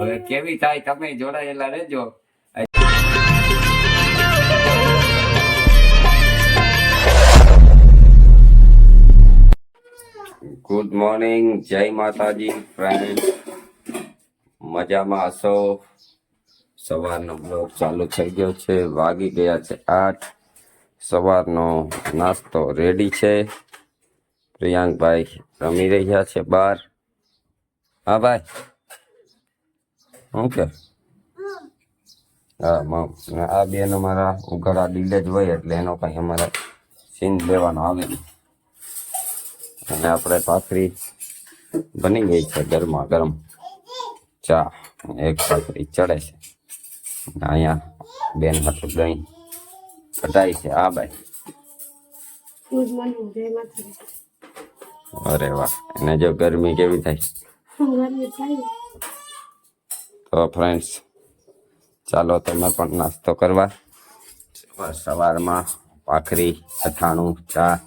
હવે કેવી થાય? તમે જોડાયેલા રહેજો. ગુડ મોર્નિંગ જય માતાજી ફ્રેન્ડ મજામાં હશો? સવારનો બ્લોગ ચાલુ થઈ ગયો છે. વાગી ગયા છે આઠ. સવારનો નાસ્તો રેડી છે. પ્રિયાંકભાઈ રમી રહ્યા છે બહાર. હા ભાઈ. શું કે? હા આ બેન અમારા ઉઘાડા ડીલે જ હોય એટલે એનો કાંઈ અમારે સીન લેવાનો આવે અને આપણે ભાખરી બની ગઈ છે ગરમા ગરમ. ચા, એક ભાખરી ચડે છે. અહીંયા બેન હતું દહીં. કટાઈ છે આ ભાઈ અરે વાહ, એને જો ગરમી કેવી થાય? તો ફ્રેન્ડ્સ ચાલો તમે પણ નાસ્તો કરવા. સવારમાં ભાખરી, અથાણું, ચા.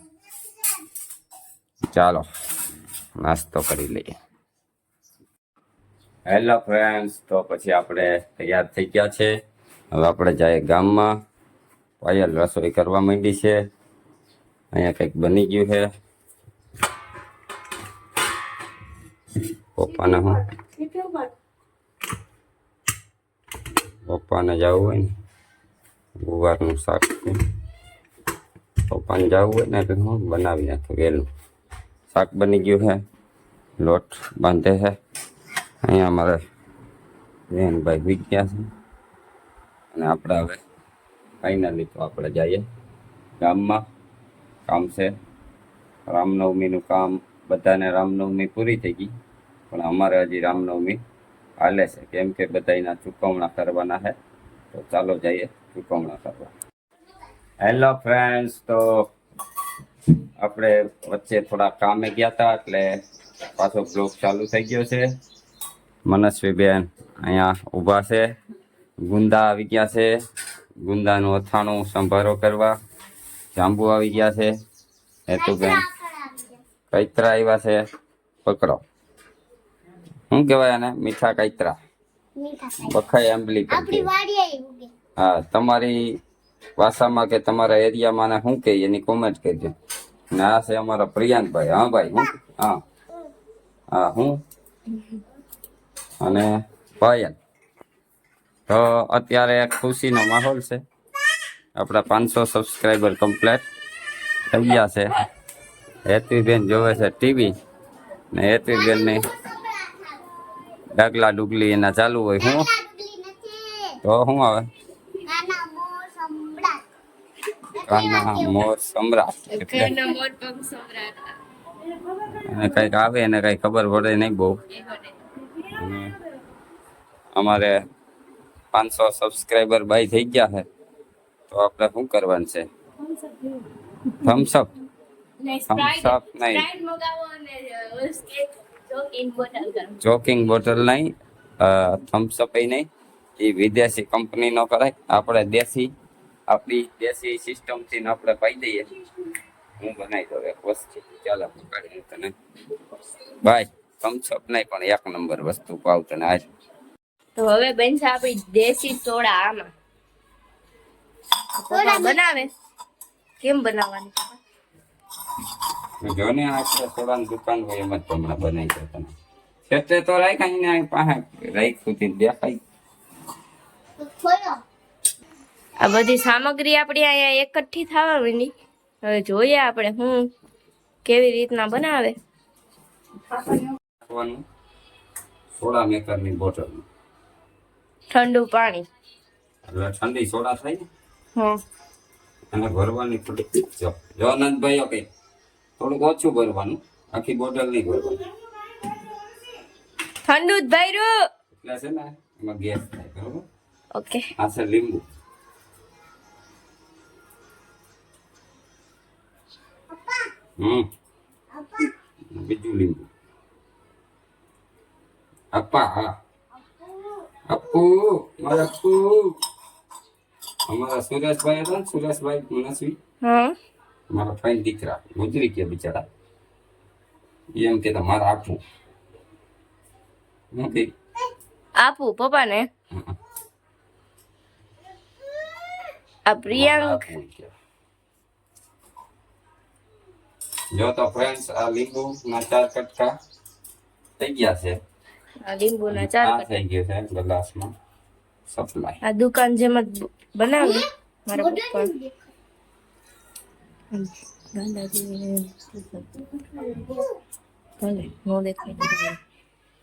ચાલો, નાસ્તો કરી લઈએ. હેલો ફ્રેન્ડ્સ તો પછી આપણે તૈયાર થઈ ગયા છે. હવે આપણે જઈએ ગામમાં. પાયલ રસોઈ કરવા માંડી છે. અહીંયા કંઈક બની ગયું છે. પપ્પાને હું? પપ્પાને જવું હોય ને? ગુવારનું શાક પપ્પાને જવું હોય ને એટલે હું બનાવી નાખું વહેલું શાક બની ગયું છે. લોટ બાંધે છે. અહીંયા અમારે બેનભાઈ વીક ગયા છે. અને આપણે હવે ફાઇનલી તો આપણે જઈએ ગામમાં કામ છે રામનવમીનું કામ બધાને રામનવમી પૂરી થઈ ગઈ પણ અમારે હજી રામનવમી હાલે છે કેમ કે બધાના ચૂકવણા કરવાના છે તો ચાલો જઈએ ચૂકવણા કરવા હેલો ફ્રેન્ડ્સ તો આપણે વચ્ચે થોડા કામે ગયા હતા એટલે પાછો બ્લોગ ચાલુ થઈ ગયો છે મનસ્વીબેન અહીંયા ઊભા છે ગુંદા આવી ગયા છે ગુંદાનું અથાણું સંભારો કરવા. જાંબુ આવી ગયા છે. હેતુબેન કૈતરા આવ્યા છે. પકડો. શું કહેવાય એને મીઠા કૈતરા. બખાઈ આંબલી હા તમારી ભાષામાં કે તમારા એરિયામાં ને શું કે એની કોમેન્ટ કરજો. ને આ છે અમારા પ્રિયાંકભાઈ હા ભાઈ હું? હા. હા હું? અને પાયલ તો અત્યારે ખુશીનો માહોલ છે. આપણા પાંચસો સબસ્ક્રાઈબર કમ્પ્લેટ થઈ ગયા છે. હેતવીબેન જોવે છે ટીવી ને હેતવીબેનની ડાગલા ડુગલી એના ચાલુ હોય. હું? તો શું આવે? કાના મોર સમ્રાટ. એને કંઈક આવે એને કઈ ખબર પડે નહીં બહુ. અમારે પાંચસો સબસ્ક્રાઈબર બાય થઈ ગયા છે તો આપણે શું કરવાનું છે થમ્સઅપ નહીં થમ્સ સ્પ્રાઇટ અપ નહીં સ્પ્રાઇટ મગાવો અને સ્કેટ જોકિંગ બોટલ કરો જોકિંગ બોટલ નહીં થમ્સઅપ નહીં એ વિદેશી કંપનીનો કરાય આપણે દેશી આપણી દેશી સિસ્ટમથી આપણે પાઈ દઈએ હું બનાવી દઉં એક વસ્તુ ચાલો હું કાઢી તને બાય થમ્સઅપ નહીં પણ એક નંબર વસ્તુ પાવ તને આજ તો હવે બનશે આપણી દેશી સોડા આમાં. સોડા બનાવે? કેમ બનાવવાની જો ને આપણે સોડાની દુકાન હોય એમ જ તો હમણાં બનાવી દઉં તમે. છેતે તો રાખ ને અહીં પાસે રાખ સુધી દેખાય. આ બધી સામગ્રી આપણી અહીંયા એકઠી થવા માંડી હવે જોઈએ આપણે હું કેવી રીતના બનાવે. સોડા મેકરની બોટલ ઠંડુ પાણી. ઠંડી સોડા થાય ને? અને ભરવાની થોડી જો જો અનંતભાઈ ઓકે થોડુંક ઓછું ભરવાનું આખી બોટલ નહીં ભરવાની. ઠંડુ જ ભર્યું. એટલે છે ને એમાં ગેસ થાય બરોબર? ઓકે. આ છે લીંબુ. હમ. બીજું લીંબુ. અપ્પા હા. અપ્પુ મારા અપ્પુ. અમારા સુરેશભાઈ હતા ને સુરેશભાઈ મનસ્વી. હા. મારા ફાઈન દીકરા ગુજરી ગયા બિચારા. એમ કેતા મારા આપવું. નથી આપું પપ્પાને? આ પ્રિયાંક. જો તો ફ્રેન્ડ્સ આ લીંબુ ના ચાર કટકા થઈ ગયા છે. લીંબુના ચાર આ કટકા. થઈ ગયું છે ગ્લાસમાં સપ્લાય આ દુકાન જેમ જ બનાવી મારા પપ્પા નો.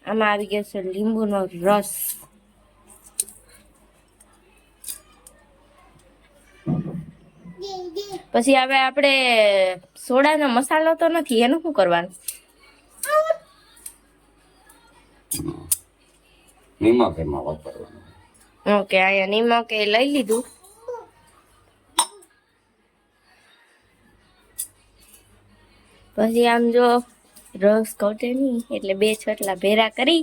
આમાં આવી ગયો છે લીંબુનો રસ. પછી હવે આપણે સોડાનો મસાલો તો નથી એનું શું કરવાનું? નિમક એમાં વાપરવાનું. ઓકે અહીંયા નિમક એ લઈ લીધું. પછી આમ જો રસ ઘટે નહીં એટલે બે છટલા ભેરા કરી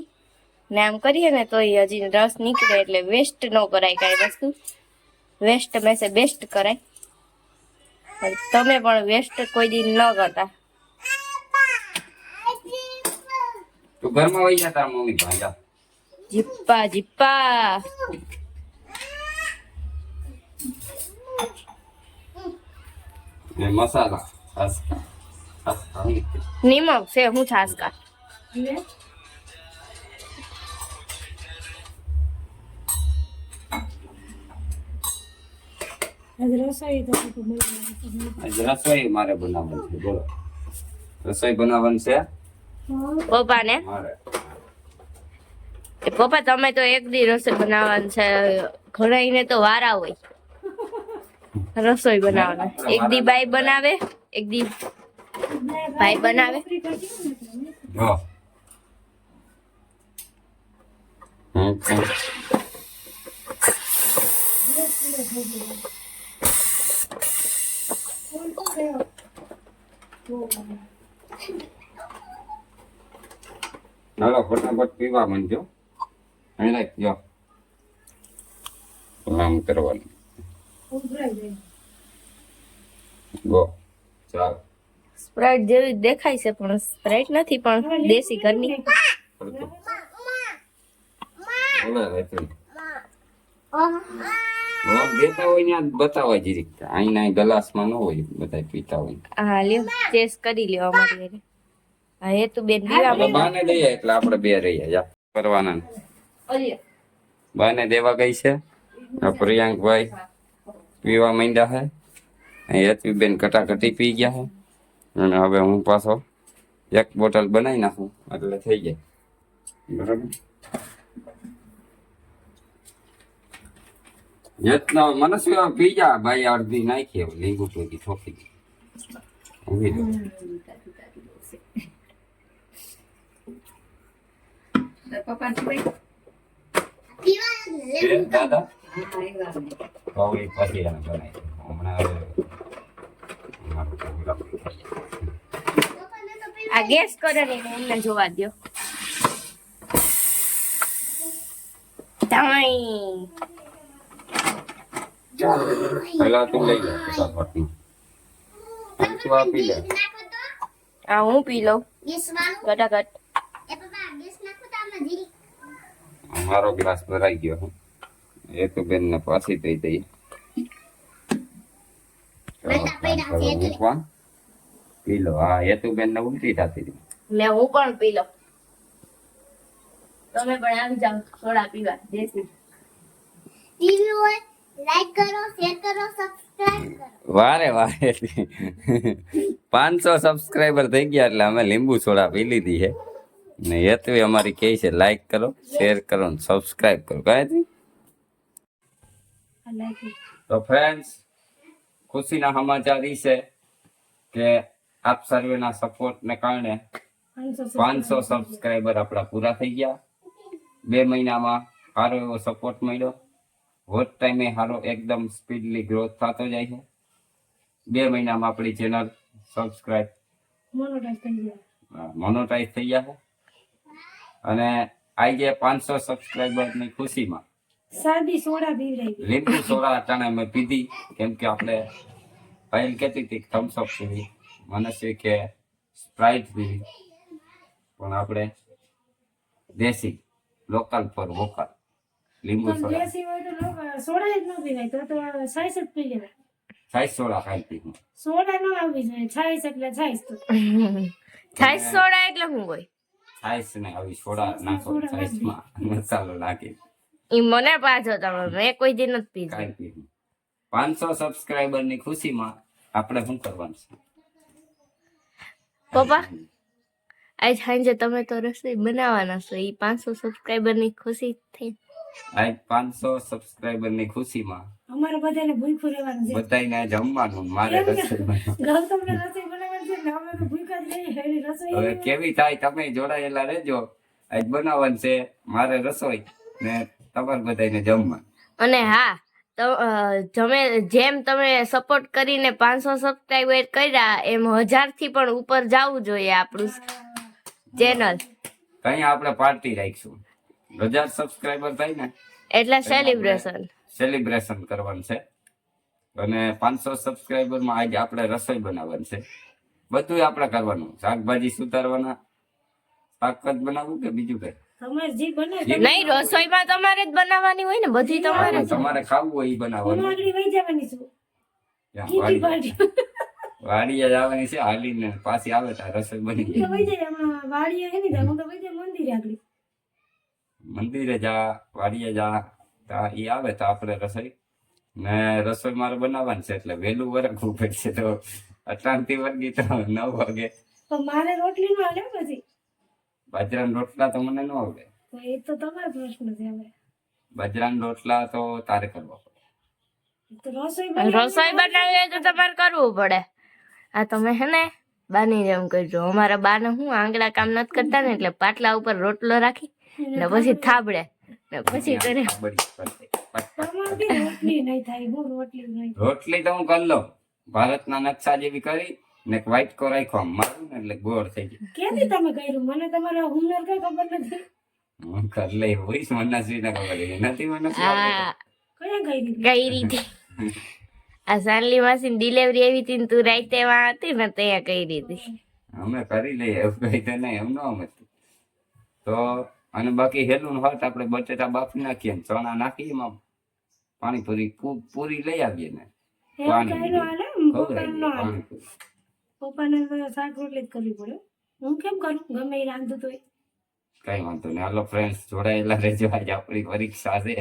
ને આમ કરીએ ને તો હજી રસ નીકળે એટલે વેસ્ટ ન કરાય કાંઈ વસ્તુ. વેસ્ટ મેસે બેસ્ટ કરાય. તમે પણ વેસ્ટ કોઈ દી ન કરતા. તો ઘરમાં વહી જતા મમ્મી ભાંજા. જીપ્પા જીપ્પા ને મસાલા. નિમક છે હું છાસકા રસોઈ મારે બનાવવાની છે બોલો રસોઈ બનાવવાની છે પપ્પાને મારે પપ્પા, તમે તો એક દી રસોઈ બનાવવાની છે. ઘણાઈને તો વારા હોય. રસોઈ બનાવવાના. એક દી બાઈ બનાવે, એક દી ભાઈ બનાવે. હાલો, ફટાફટ પીવા માંડજો. અહીં રાખ જો આમ કરવાનું ગો ચાલ સ્પ્રાઇટ જેવી દેખાય છે પણ સ્પ્રાઇટ નથી પણ દેશી ઘરની. દેતા હોય ને અહીંના ગ્લાસમાં ન હોય બધા પીતા હોય. હા લ્યો ચેસ કરી લ્યો અમારી હા એ તો બેન દીવા બાને એટલે આપણે બે રહીએ. જા કરવાના. બાને દેવા ગઈ છે આ પ્રિયાંકભાઈ પીવા માંડ્યા છે અહીં હેતવીબેન કટાકટી પી ગયા છે અને હવે હું પાછો એક બોટલ બનાવી નાખું એટલે થઈ જાય બરાબર યત્ન મનસ્વી પી જા ભાઈ અડધી નાખી હવે લીંબુ ટોકી ઠોકી દી ઊંઘી જાઓ. પીવા બેન, દાદા કહું એ પછી એને બનાવી દઉં. હમણાં હવે મારું તો વિરામ થઈ ગયું. આ ગેસ કરે ને એમને જોવા દ્યો તાઈ પહેલા તું લઈ લે ફટાફટનું. આમ તું આ પી લે નાખો તો આ હું પી લઉં ગેસ વાળું ઘટાઘટ એ પપ્પા ગેસ નાખો તો આમાં જીરી મારો ગ્લાસ ભરાઈ ગયો છે એ તો બેન ને પાછી દઈ દઈએ ચાલો, બધા પૈડા ચાલો, છે એટલે. મૂકવા. પી લો હા એ તો બેન ને ઉલટી થતી હતી મેં હું પણ પી લઉં તમે પણ આવી જાઓ સોડા પીવા દેશી ટીવી હોય લાઈક કરો શેર કરો સબસ્ક્રાઇબ કરો વારે વારે પાંચસો સબસ્ક્રાઈબર થઈ ગયા એટલે અમે લીંબુ સોડા પી લીધી છે ને હેતુ અમારી કહે છે લાઈક કરો શેર કરો ને સબસ્ક્રાઇબ કરો. ગાયત્રી તો ફ્રેન્ડ્સ ખુશીના સમાચાર ઈ છે કે આપ સર્વેના સપોર્ટને કારણે પાંચસો સબસ્ક્રાઈબર આપણા પૂરા થઈ ગયા. બે મહિનામાં સારો એવો સપોર્ટ મળ્યો. વોટ ટાઈમે સારો એકદમ સ્પીડલી ગ્રોથ થતો જાય છે. બે મહિનામાં આપણી ચેનલ સબસ્ક્રાઈબ મોનોટાઈઝ થઈ ગયા. મોનોટાઈઝ થઈ ગયા છે. અને આજે પાંચસો સબસ્ક્રાઈબરની ખુશીમાં. સાદી સોડા પીવડાવી લીંબુ સોડા અટાણે અમે પીધી કેમ કે આપણે પહેલ કહેતી હતી થમ્સ અપ પીવી મનસ્વી કે સ્પ્રાઇટ પીવી પણ આપણે દેશી લોકલ ફોર વોકલ લીંબુ સોડા. દેશી હોય તો સોડા જ ન પીવાય તો તો સાઈસ જ પી લેવાય. સાઈઝ સોડા ખાઈ પીવું સોડા ન આવવી જોઈએ છાઈસ એટલે છાઈસ તો. છાઈસ સોડા એટલે શું કોઈ ને આવી સોડા નાખો મસાલો નાખી ઈ મને પાછો તમે મેં કોઈ દી નથી પીધું. પાંચસો સબસ્ક્રાઈબરની ખુશીમાં આપણે શું કરવાનું છે? પપ્પા આજ સાંજે તમે તો રસોઈ બનાવવાના છો એ પાંચસો સબસ્ક્રાઈબરની ખુશી થઈ. આજ પાંચસો સબસ્ક્રાઈબરની ખુશીમાં અમારે બધાને ભૂખ્યું રહેવાનું છે. બધાને જમવાનું મારે રસોઈ બનાવવાની. હવે કેવી થાય તમે જોડાયેલા રહેજો. આજ બનાવવાનું છે મારે રસોઈ ને તમારે બધાને જમવા અને હા તમે જેમ તમે સપોર્ટ કરીને પાંચસો સબસ્ક્રાઈબર કર્યા એમ હજારથી પણ ઉપર જવું જોઈએ આપણું ચેનલ કઈ આપણે પાર્ટી રાખીશું. હજાર સબસ્ક્રાઈબર થાય ને એટલે સેલિબ્રેશન સેલિબ્રેશન કરવાનું છે. અને પાંચસો સબસ્ક્રાઈબરમાં આજે આપણે રસોઈ બનાવવાની છે. બધું આપણે કરવાનું. શાકભાજી સુધારવાના શાક બનાવવું કે બીજું કઈ? નહીં રસોઈમાં તમારે જ બનાવવાની હોય ને બધી તમારે તમારે ખાવું હોય એ બનાવવાનું. વાડીએ જવાની છે. હાલીને પાછી આવે ત્યાં રસોઈ બની તો તો મંદિરે મંદિરે જા વાડીએ જા ત્યાં એ આવે તો આપણે રસોઈ. ને રસોઈ મારે બનાવવાની છે એટલે વહેલું વરખવું પડશે તો અટાણથી વર્ગી તો નવ વાગે. મારે રોટલી નો હાલે પછી? બાજરાના રોટલા તો મને ન આવડે. તો એ તો તમારો પ્રશ્ન છે હવે. બાજરાના રોટલા તો તારે કરવા પડે રસોઈ બનાવી હોય તો તમારે કરવું પડે. આ તમે હે ને બાની જેમ કરજો. અમારા બાને હું આંગળા કામ નથી કરતા ને એટલે પાટલા ઉપર રોટલો રાખી ને પછી થાબડે. ને પછી કરે બળી પડે. તમારથી રોટલી નહીં થાય હું રોટલી નહીં રોટલી તો હું કરી લઉં. ભારતના નકશા જેવી કરી ને વ્હાઈટ કો રાખ્યો મારું ને એટલે ગોળ થઈ ગયું. કેદી તમે કર્યું? મને તમારા હુનર કઈ ખબર નથી. હું કર લઈ હોઈશ મનસ્વી ના ખબર નથી કરી કઈ રીતે. આ માસી ડિલિવરી આવી હતી તું રાતે માં હતી ને ત્યાં કઈ રીતે. અમે કરી લઈએ એવું કઈ તો નહીં એમ ન હતું તો અને બાકી હેલું હોત આપણે બટેટા બાફી નાખીએ ને ચણા નાખીએ એમાં. પાણીપુરી પૂરી લઈ આવીએ ને. પાણી પપ્પાને. શાક રોટલી જ કરવી પડે. હું કેમ કરું? ગમે એ રાંધું તોય કઈ વાંધો નહીં. હાલો ફ્રેન્ડ્સ જોડાયેલા રહેજો. આજે આપણી પરીક્ષા છે.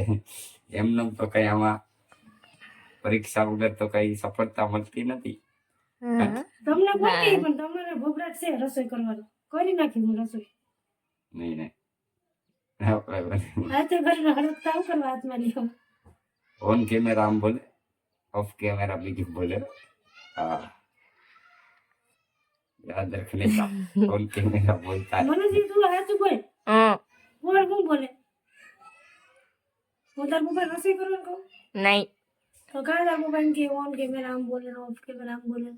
એમનું તો કઈ આમાં પરીક્ષા વગર તો કઈ સફળતા મળતી નથી. તમને કોઈ પણ તમારે ભોગરાટ છે રસોઈ કરવાનો. કરી નાખી હું રસોઈ. નહીં નહીં. હાથે કરીને હડકતા કરવા હાથમાં લ્યો. ઓન કેમેરા આમ બોલે ઓફ કેમેરા બીજું બોલે. હા યાદ રાખને ઓન કેમેરા બોલતા મને જે તું સાચું બોલ હમ, બોલ હું બોલે હું તાર પપ્પા રસોઈ કરવાનું કહું નહીં તો કાં તાર પપ્પા એમ કે ઓન કેમેરા આમ બોલે ઓફ કેમેરા આમ બોલે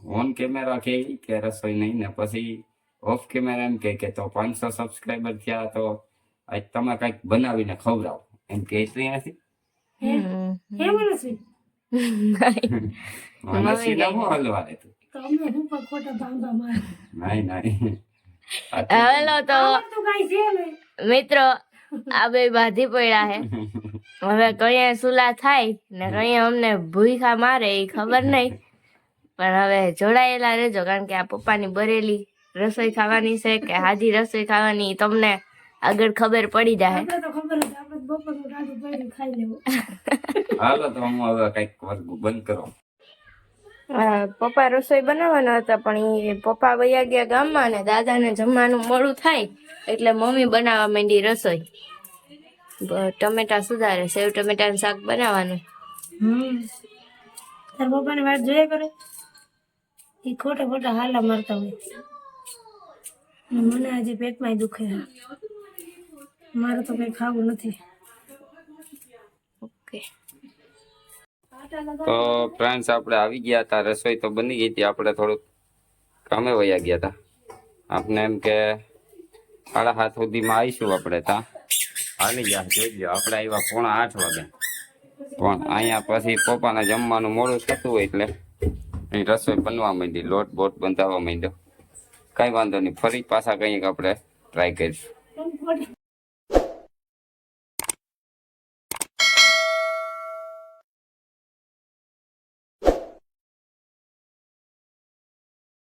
ઓન કેમેરા કે ઈ કે રસોઈ નહીં ને પછી ઓફ કેમેરા એમ કે કે તો પાંચસો સબસ્ક્રાઈબર થયા તો આજ તમે કંઈક બનાવીને ખવડાવો એમ કે એટલી નથી હમ. હે મનસ્વી નહીં. માનસીને હું હલવા દે તું તો અમે હું પણ ખોટા ભાંભા માર. નહીં નહીં હાલો તો મિત્રો આ બે બાધી પડ્યા હે. હવે કયા સુલા થાય ને કયા અમને ભૂખા મારે એ ખબર નહીં. પણ હવે જોડાયેલા રહેજો કારણ કે આ પપ્પાની બરેલી રસોઈ ખાવાની છે કે હાજી રસોઈ ખાવાની તમને આગળ ખબર પડી જાય. આપણે તો ખબર જ આપણે તો બપોરનું ટાઢું પાડીને ખાઈ લેવું. હાલો તો હું હવે કંઈક બંધ કરો. પપ્પા રસોઈ બનાવવાના હતા પણ એ પપ્પા વયા ગયા ગામમાં ને દાદાને જમવાનું મોડું થાય એટલે મમ્મી બનાવવા માંડી રસોઈ. ટમેટા સુધારે સેવ ટમેટાનું શાક બનાવવાનું. હમ. તાર પપ્પાની વાત જોયા કરે? એ ખોટા ખોટા હાલા મારતા હોય. મને આજે પેટમાં દુખે. મારે તો કઈ ખાવું નથી. ઓકે. તો ફ્રેન્ડ્સ આપણે આવી ગયા હતા રસોઈ તો બની ગઈ હતી આપણે થોડુંક કામે વયા ગયા હતા. આપણે એમ કે સાડા સાત સુધીમાં આવીશું આપણે ત્યાં આવી ગયા જોઈ ગયો આપણે આવ્યા પોણા આઠ વાગે. પણ અહીંયા પછી પપ્પાને જમવાનું મોડું થતું હોય એટલે રસોઈ બનવા માંડી લોટ બોટ બંધાવવા માંડ્યો. કાંઈ વાંધો નહીં ફરી પાછા કંઈક આપણે ટ્રાય કરીશું.